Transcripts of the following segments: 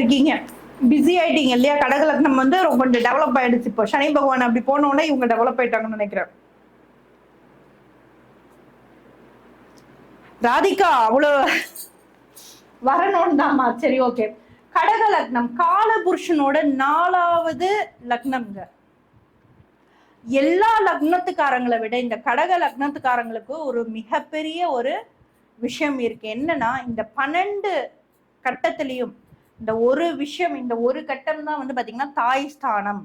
இருக்கீங்க. பிஸி ஆயிட்டீங்க இல்லையா? கடக லக்னம் வந்து ரொம்ப கொஞ்சம் டெவலப் ஆயிடுச்சு இப்போ. சனி பகவான் அப்படி போனோடனே இவங்க டெவலப் ஆயிட்டாங்கன்னு நினைக்கிறேன். ராதிகா அவ்வளோ வரணும்னு தாமா சரி ஓகே கடக லக்னம் கால புருஷனோட நாலாவது லக்னம்ங்க. எல்லா லக்னத்துக்காரங்களை விட இந்த கடக லக்னத்துக்காரங்களுக்கு ஒரு மிகப்பெரிய ஒரு விஷயம் இருக்கு. என்னன்னா இந்த பன்னெண்டு கட்டத்திலையும் இந்த ஒரு விஷயம் இந்த ஒரு கட்டம் தான் வந்து பாத்தீங்கன்னா தாய் ஸ்தானம்.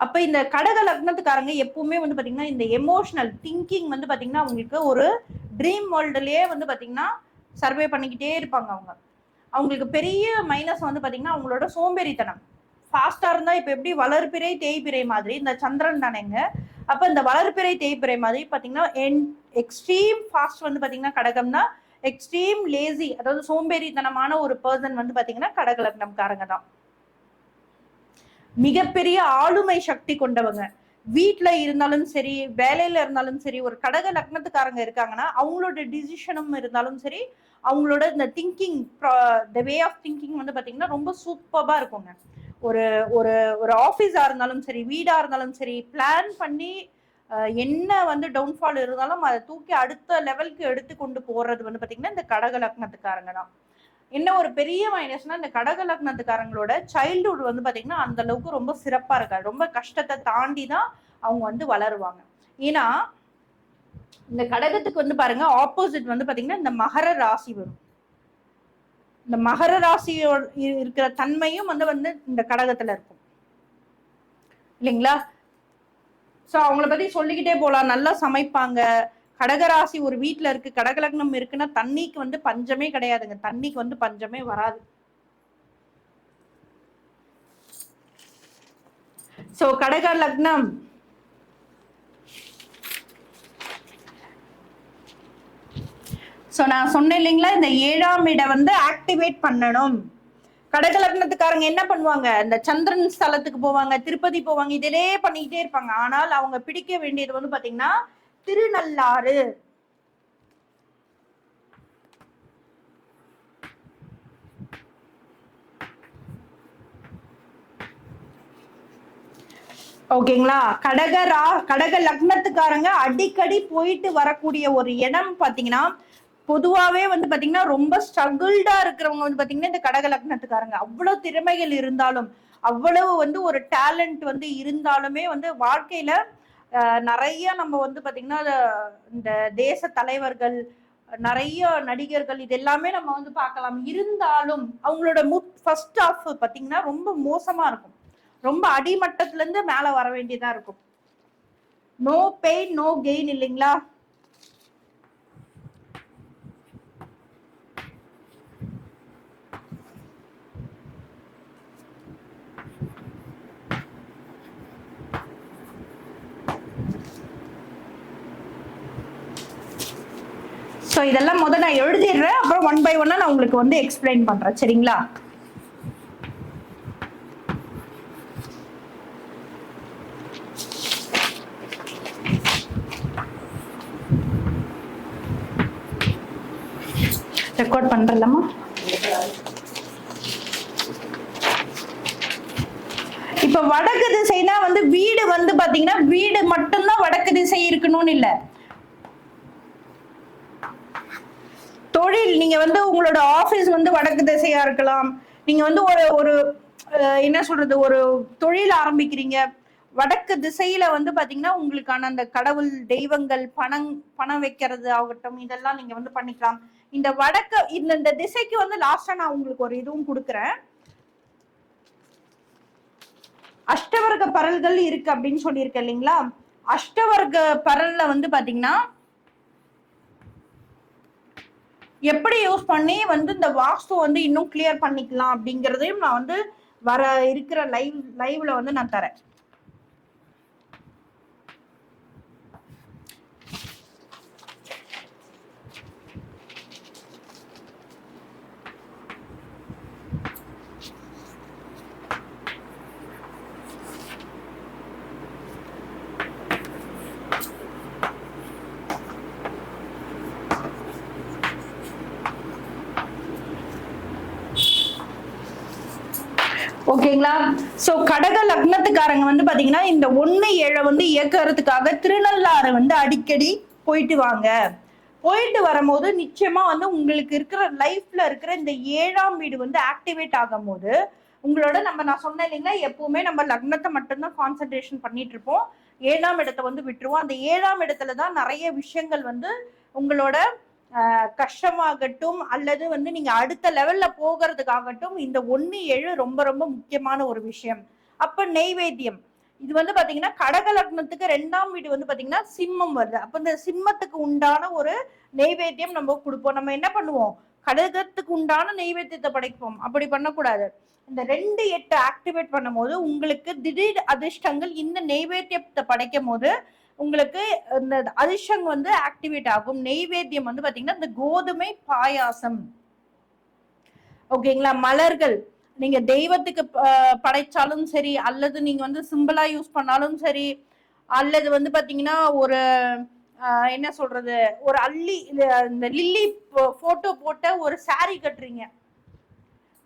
அப்ப இந்த கடக லக்னத்துக்காரங்க எப்பவுமே வந்து பாத்தீங்கன்னா இந்த எமோஷனல் திங்கிங் வந்து பாத்தீங்கன்னா அவங்களுக்கு ஒரு ட்ரீம் வேர்ல்டுலயே வந்து பாத்தீங்கன்னா சர்வே பண்ணிக்கிட்டே இருப்பாங்க அவங்க. அவங்களுக்கு பெரிய மைனஸ் வந்து பாத்தீங்கன்னா அவங்களோட சோம்பேறித்தனம். ஃபாஸ்டா இருந்தா இப்ப எப்படி வளர்பிறை தேய்பிறை மாதிரி இந்த சந்திரன் தானேங்க அப்ப இந்த வளர்பிறை தேய்பிறை மாதிரி பாத்தீங்கன்னா எக்ஸ்ட்ரீம் ஃபாஸ்ட் வந்து பாத்தீங்கன்னா கடகம்னா எக்ஸ்ட்ரீம் லேசி அதாவது சோம்பேறித்தனமான ஒரு பர்சன் வந்து பாத்தீங்கன்னா கடக லக்னம்காரங்க தான் மிகப்பெரிய ஆளுமை சக்தி கொண்டவங்க. வீட்டில் இருந்தாலும் சரி வேலையில இருந்தாலும் சரி ஒரு கடக லக்னத்துக்காரங்க இருக்காங்கன்னா அவங்களோட டிசிஷனும் இருந்தாலும் சரி அவங்களோட இந்த thinking the way of thinking வந்து பாத்தீங்கன்னா ரொம்ப சூப்பரா இருக்குங்க. ஒரு ஒரு ஒரு ஆஃபீஸா இருந்தாலும் சரி வீடா இருந்தாலும் சரி பிளான் பண்ணி என்ன வந்து டவுன்ஃபால் இருந்தாலும் அதை தூக்கி அடுத்த லெவலுக்கு எடுத்து கொண்டு போறது வந்து பாத்தீங்கன்னா இந்த கடக லக்னத்துக்காரங்க தான். என்ன ஒரு பெரிய மைனஸ்னா இந்த கடக லக்னத்துக்காரங்களோட சைல்டுஹுட் வந்து பாத்தீங்கன்னா அந்த அளவுக்கு ரொம்ப சிறப்பா இருக்காது. ரொம்ப கஷ்டத்தை தாண்டி தான் அவங்க வந்து வளருவாங்க. ஏன்னா இந்த கடகத்துக்கு வந்து பாருங்க ஆப்போசிட் வந்து பாத்தீங்கன்னா இந்த மகர ராசி வரும். இந்த மகர ராசியோட இருக்கிற தன்மையும் வந்து வந்து இந்த கடகத்துல இருக்கும். இல்லைங்களா? சோ அவங்கள பத்தி சொல்லிக்கிட்டே போலாம். நல்லா சமைப்பாங்க. கடகராசி ஒரு வீட்ல இருக்கு. கடகலக்னம் இருக்குன்னா தண்ணிக்கு வந்து பஞ்சமே கிடையாதுங்க. தண்ணிக்கு வந்து பஞ்சமே வராது. சோ கடக லக்னம் சோ நான் சொன்னேன் இல்லைங்களா? இந்த ஏழாம் இடம் வந்து ஆக்டிவேட் பண்ணணும். கடக லக்னத்துக்காரங்க என்ன பண்ணுவாங்க? இந்த சந்திரன் ஸ்தலத்துக்கு போவாங்க திருப்பதி போவாங்க இதிலே பண்ணிக்கிட்டே இருப்பாங்க. ஆனால் அவங்க பிடிக்க வேண்டியது வந்து பாத்தீங்கன்னா திருநள்ளாறு. ஓகேங்களா? கடக ரா கடக லக்னத்துக்காரங்க அடிக்கடி போயிட்டு வரக்கூடிய ஒரு இடம் பாத்தீங்கன்னா பொதுவாவே வந்து பாத்தீங்கன்னா ரொம்ப ஸ்ட்ரகிள்டா இருக்கிறவங்க வந்து பாத்தீங்கன்னா இந்த கடக லக்னத்துக்காரங்க. அவ்வளவு திறமைகள் இருந்தாலும் அவ்வளவு வந்து ஒரு டேலண்ட் வந்து இருந்தாலுமே வந்து வாழ்க்கையில நிறைய நம்ம வந்து பாத்தீங்கன்னா இந்த தேச தலைவர்கள் நிறைய நடிகர்கள் இது எல்லாமே நம்ம வந்து பார்க்கலாம். இருந்தாலும் அவங்களோட மு ஃபர்ஸ்ட் ஆஃப் பாத்தீங்கன்னா ரொம்ப மோசமா இருக்கும். ரொம்ப அடிமட்டத்துல இருந்து மேல வர வேண்டியதா இருக்கும். நோ பெயின் நோ கெயின் இல்லைங்களா? ஸோ இதெல்லாம் முதல் நான் எழுதிடுறேன். அப்புறம் ஒன் பை ஒன்னா நான் உங்களுக்கு வந்து எக்ஸ்பிளைன் பண்றேன். சரிங்களா? ரெக்கார்ட் பண்றலாமா? இப்ப வடக்கு திசைனா வந்து வீடு வந்து பாத்தீங்கன்னா வீடு மட்டும்தான் வடக்கு திசை இருக்கணும்னு இல்ல. தொழில் நீங்க வந்து உங்களோட ஆபீஸ் வந்து வடக்கு திசையா இருக்கலாம். நீங்க வந்து ஒரு ஒரு என்ன சொல்றது ஒரு தொழில் ஆரம்பிக்கிறீங்க. வடக்கு திசையில வந்து பாத்தீங்கன்னா உங்களுக்கான அந்த கடவுள் தெய்வங்கள் பணம் பணம் வைக்கிறது ஆகட்டும் இதெல்லாம் நீங்க வந்து பண்ணிக்கலாம். இந்த வடக்கு இந்த இந்த திசைக்கு வந்து லாஸ்டா நான் உங்களுக்கு ஒரு இதுவும் கொடுக்குறேன். அஷ்டவர்க்க பரல்கள் இருக்கு அப்படின்னு சொல்லியிருக்கேன் இல்லைங்களா? அஷ்டவர்க்க பரல்ல வந்து பாத்தீங்கன்னா எப்படி யூஸ் பண்ணி வந்து இந்த வாஸ்து வந்து இன்னும் கிளியர் பண்ணிக்கலாம் அப்படிங்கறதையும் நான் வந்து வர இருக்கிற லைவ் லைவ்ல வந்து நான் தரேன். ஓகேங்களா? சோ கடக லக்னத்துக்காரங்க வந்து பாத்தீங்கன்னா இந்த ஒண்ணு ஏழை வந்து இயக்கிறதுக்காக திருநள்ளாறு வந்து அடிக்கடி போயிட்டு வாங்க. போயிட்டு வரும்போது நிச்சயமா வந்து உங்களுக்கு இருக்கிற லைஃப்ல இருக்கிற இந்த ஏழாம் வீடு வந்து ஆக்டிவேட் ஆகும் போது உங்களோட நம்ம நான் சொன்னேன் இல்லைங்களா எப்பவுமே நம்ம லக்னத்தை மட்டும்தான் கான்சென்ட்ரேஷன் பண்ணிட்டு இருப்போம். ஏழாம் இடத்தை வந்து விட்டுருவோம். அந்த ஏழாம் இடத்துல தான் நிறைய விஷயங்கள் வந்து உங்களோட கஷ்டமாகட்டும் அல்லது வந்து நீங்க அடுத்த லெவல்ல போகிறதுக்காகட்டும் இந்த ஒன்று ஏழு ரொம்ப ரொம்ப முக்கியமான ஒரு விஷயம். அப்ப நெய்வேத்தியம். இது வந்து பாத்தீங்கன்னா கடக லக்னத்துக்கு ரெண்டாம் வீடு வந்து பாத்தீங்கன்னா சிம்மம் வருது. அப்ப இந்த சிம்மத்துக்கு உண்டான ஒரு நெய்வேத்தியம் நம்ம கொடுப்போம். நம்ம என்ன பண்ணுவோம்? கடகத்துக்கு உண்டான நெய்வேத்தியத்தை படைப்போம். அப்படி பண்ணக்கூடாது. இந்த ரெண்டு எட்டு ஆக்டிவேட் பண்ணும்போது உங்களுக்கு திடீர் அதிர்ஷ்டங்கள் இந்த நெய்வேத்தியத்தை படைக்கும் போது உங்களுக்கு இந்த அதிர்ஷ்டம் வந்து ஆக்டிவேட் ஆகும். நெய்வேத்தியம் வந்து பாத்தீங்கன்னா இந்த கோதுமை பாயாசம். ஓகேங்களா? மலர்கள். நீங்க தெய்வத்துக்கு படைச்சாலும் சரி அல்லது நீங்க வந்து சிம்பிளா யூஸ் பண்ணாலும் சரி அல்லது வந்து பாத்தீங்கன்னா ஒரு என்ன சொல்றது? ஒரு அள்ளி இந்த லில்லி போட்டோ போட்ட ஒரு சாரி கட்டுறீங்க.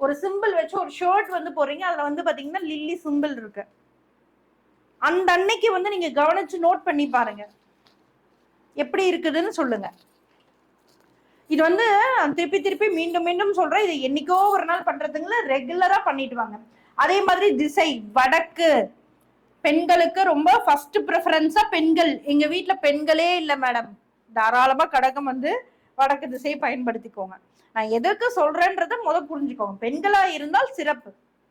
ஒரு சிம்பிள் வச்சு ஒரு ஷர்ட் வந்து போடுறீங்க. அதுல வந்து பாத்தீங்கன்னா லில்லி சிம்பிள் இருக்கு. அந்த அன்னைக்கு வந்து நீங்க கவனிச்சு நோட் பண்ணி பாருங்க. எப்படி இருக்குதுன்னு சொல்லுங்க. இது வந்து திருப்பி திருப்பி மீண்டும் மீண்டும் சொல்றேன். இது என்னைக்கோ ஒரு நாள் பண்றதுங்கள ரெகுலரா பண்ணிட்டு வாங்க. அதே மாதிரி திசை வடக்கு. பெண்களுக்கு ரொம்ப ஃபர்ஸ்ட் ப்ரிஃபரன்ஸா பெண்கள். எங்க வீட்டுல பெண்களே இல்லை மேடம் தாராளமா கடகம் வந்து வடக்கு திசையை பயன்படுத்திக்கோங்க. நான் எதற்கு சொல்றேன்றதை முத புரிஞ்சுக்கோங்க. பெண்களா இருந்தால் சிறப்பு.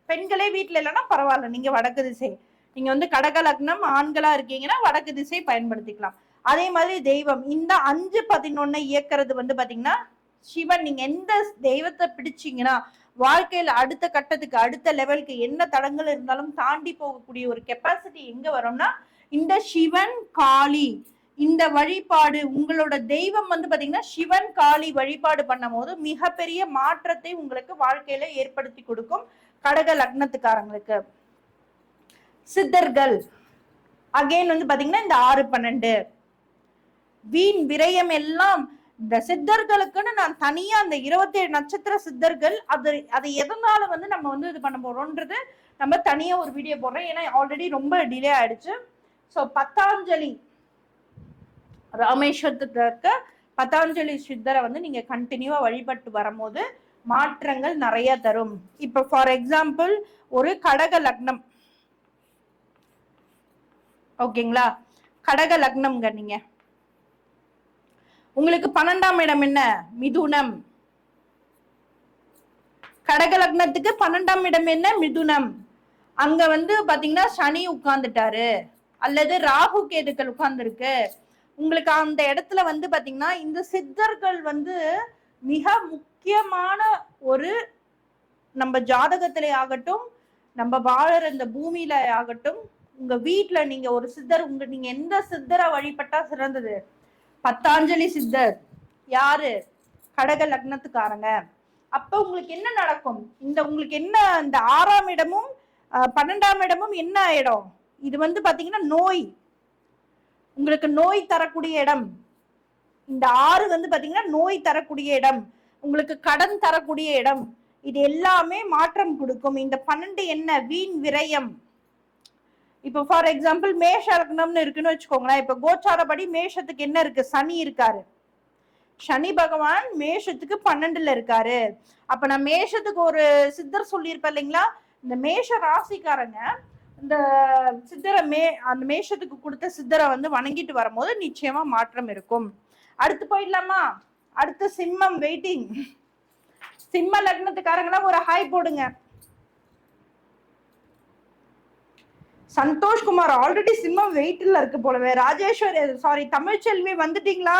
பெண்களே வீட்டுல இல்லைன்னா பரவாயில்ல. நீங்க வடக்கு திசை. நீங்க வந்து கடக லக்னம் ஆண்களா இருக்கீங்கன்னா வடக்கு திசை பயன்படுத்திக்கலாம். அதே மாதிரி தெய்வம். இந்த அஞ்சு பதினொன்னு இயக்கிறது வந்து பாத்தீங்கன்னா சிவன் நீங்க எந்த தெய்வத்தை பிடிச்சீங்கன்னா வாழ்க்கையில அடுத்த கட்டத்துக்கு அடுத்த லெவலுக்கு என்ன தடங்கள் இருந்தாலும் தாண்டி போகக்கூடிய ஒரு கெப்பாசிட்டி எங்க வரும்னா இந்த சிவன் காளி இந்த வழிபாடு உங்களோட தெய்வம் வந்து பாத்தீங்கன்னா சிவன் காளி வழிபாடு பண்ணும் போது மிகப்பெரிய மாற்றத்தை உங்களுக்கு வாழ்க்கையில ஏற்படுத்தி கொடுக்கும் கடக லக்னத்துக்காரங்களுக்கு. சித்தர்கள். அகைன் வந்து பாத்தீங்கன்னா இந்த ஆறு பன்னெண்டு. வீண் விரயம் எல்லாம் இந்த சித்தர்களுக்குன்னு நான் தனியா அந்த இருபத்தி ஏழு நட்சத்திர சித்தர்கள் அது அதை எதனால வந்து நம்ம வந்து இது பண்ண போறோம்ன்றது நம்ம தனியா ஒரு வீடியோ போடுறோம் ஏன்னா ஆல்ரெடி ரொம்ப டிலே ஆயிடுச்சு. ஸோ பத்தாஞ்சலி ராமேஸ்வரத்துல இருக்க பத்தாஞ்சலி சித்தரை வந்து நீங்க கண்டினியூவா வழிபட்டு வரும்போது மாற்றங்கள் நிறைய தரும். இப்போ ஃபார் எக்ஸாம்பிள் ஒரு கடக லக்னம். ஓகேங்களா? கடக லக்னம்ங்க நீங்க. உங்களுக்கு பன்னெண்டாம் இடம் என்ன? மிதுனம். கடக லக்னத்துக்கு பன்னெண்டாம் இடம் என்ன? மிதுனம். அங்க வந்து பாத்தீங்கன்னா சனி உட்கார்ந்துட்டாரு. அல்லது ராகு கேதுக்கள் உட்கார்ந்துருக்கு. உங்களுக்கு அந்த இடத்துல வந்து பாத்தீங்கன்னா இந்த சித்தர்கள் வந்து மிக முக்கியமான ஒரு நம்ம ஜாதகத்திலே ஆகட்டும் நம்ம வாழற இந்த பூமியில ஆகட்டும் உங்க வீட்ல நீங்க ஒரு சித்தர் உங்க நீங்க எந்த சித்தரை வழிபட்டா சிறந்தது? பத்தாஞ்சலி சித்தர். யாரு? கடக லக்னத்துக்காரங்க. அப்ப உங்களுக்கு என்ன நடக்கும்? இந்த உங்களுக்கு என்ன இந்த ஆறாம் இடமும் பன்னெண்டாம் இடமும் என்ன இடம்? இது வந்து பாத்தீங்கன்னா நோய். உங்களுக்கு நோய் தரக்கூடிய இடம். இந்த ஆறு வந்து பாத்தீங்கன்னா நோய் தரக்கூடிய இடம். உங்களுக்கு கடன் தரக்கூடிய இடம். இது எல்லாமே மாற்றம் கொடுக்கும். இந்த பன்னெண்டு என்ன? வீண் விரயம். இப்போ ஃபார் எக்ஸாம்பிள் மேஷ லக்னம்னு இருக்குன்னு வச்சுக்கோங்களேன். இப்ப கோச்சாரப்படி மேஷத்துக்கு என்ன இருக்கு? சனி இருக்காரு. சனி பகவான் மேஷத்துக்கு பன்னெண்டுல இருக்காரு. அப்ப நான் மேஷத்துக்கு ஒரு சித்தர் சொல்லியிருப்பேன் இல்லைங்களா? இந்த மேஷ ராசிக்காரங்க இந்த சித்தரை மே அந்த மேஷத்துக்கு கொடுத்த சித்தரை வந்து வணங்கிட்டு வரும்போது நிச்சயமா மாற்றம் இருக்கும். அடுத்து போயிடலாமா? அடுத்து சிம்மம் வெயிட்டிங் சிம்ம லக்னத்துக்காரங்கன்னா ஒரு ஹாய் போடுங்க. சந்தோஷ் குமார் ஆல்ரெடி சிம்மம் வெயிட்ல இருக்கு போலவே. ராஜேஸ்வரி சாரி தமிழ்ச்செல்வி வந்துட்டீங்களா?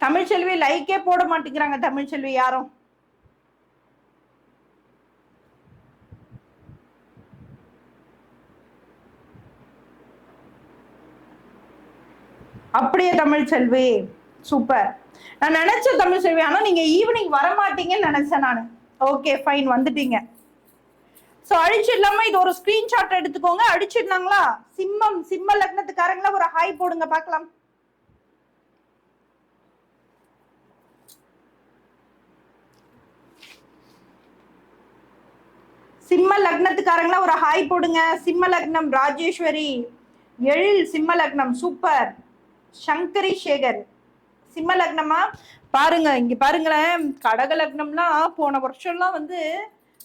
தமிழ்ச்செல்வி லைக்கே போட மாட்டேங்கிறாங்க தமிழ்ச்செல்வி யாரும். அப்படியே தமிழ்ச்செல்வி சூப்பர் நான் நினைச்சேன் தமிழ்ச்செல்வி ஆனா நீங்க ஈவினிங் வர மாட்டீங்கன்னு நினைச்சேன் நான். ஓகே ஃபைன் வந்துட்டீங்க. ஸோ அழிச்சிடலாமா இது ஒரு ஸ்கிரீன்ஷாட் எடுத்துக்கோங்க. அடிச்சிடலாங்களா? சிம்மம் சிம்ம லக்னத்துக்காரங்களா? ஒரு ஹாய் போடுங்க பார்க்கலாம். சிம்ம லக்னத்துக்காரங்களா? ஒரு ஹாய் போடுங்க. சிம்ம லக்னம் ராஜேஸ்வரி. எழில் சிம்ம லக்னம் சூப்பர் சங்கரி சேகர் சிம்ம லக்னமா? பாருங்க இங்க பாருங்களேன். கடக லக்னம்லாம் போன வருஷம்லாம் வந்து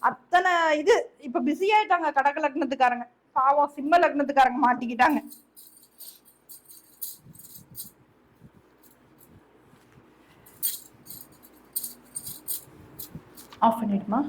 அத்தனை இது இப்ப பிஸி ஆயிட்டாங்க கடக லக்னத்துக்காரங்க. பாவம் சிம்ம லக்னத்துக்காரங்க மாட்டிக்கிட்டாங்க. ஆஃப் பண்ணிடுமா?